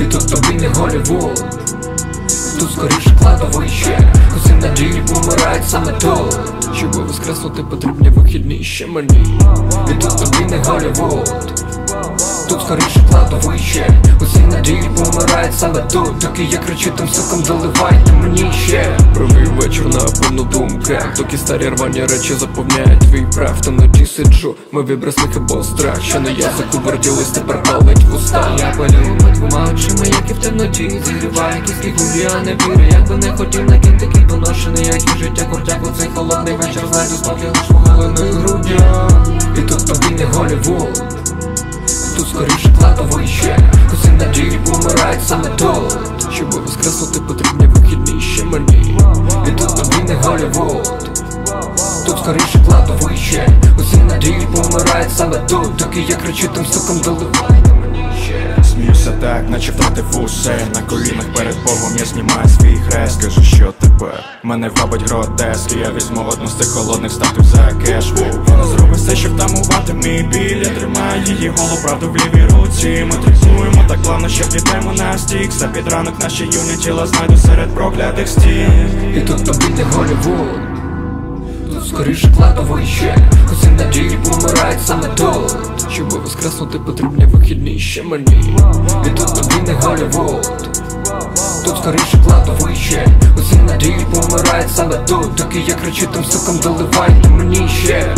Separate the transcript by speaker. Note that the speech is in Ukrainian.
Speaker 1: Голівуд Тут тобі не Голлівуд Тут скоріше кладовище Усі надії помирають саме тут. Щоб воскреснути потрібні вихідні ще мені. І тут тобі не Голлівуд Тут скоріше кладовище Усі надії помирають саме тут. Доки я кричу тим суком доливайте мені ще вечір на думках Доки старі рвані речі заповняють твій прав Та ноті сиджу, ми вибраслих або страх Що на язику верділись, тепер палить вуста. Я палю двома очима, як і в темноті Зігріваю кіські гулі, я не вірю Як би не хотів накинь такий поношений, як і життя Куртяк у цей холодний вечір. Знайду спокій лиш поголеною груддю І тут тобі не Голівуд помирають саме тут Доки я кричу тим стуком доливайте мені ще
Speaker 2: Сміюся так, наче втратив усе. На колінах перед Богом я знімаю свій хрест. Кажу, що тепер мене вабить гротеск. І Я візьму одну з цих холодних статуй за кеш Вона зробить все, щоб тамувати мій біль. Я тримаю її голу правду в лівій руці. Ми трикуємо так плавно, що підемо на стік. За під ранок наші юні тіла знайду серед проклятих стін.
Speaker 1: І тут тобі не Голівуд. Тут скоріше кладовище. Усі надії помирають саме тут Щоб воскреснути потрібні вихідні ще мені. І тут тобі не Голівуд. Тут скоріше кладовище Усі надії помирають саме тут. Доки я кричу тим суком доливайте мені ще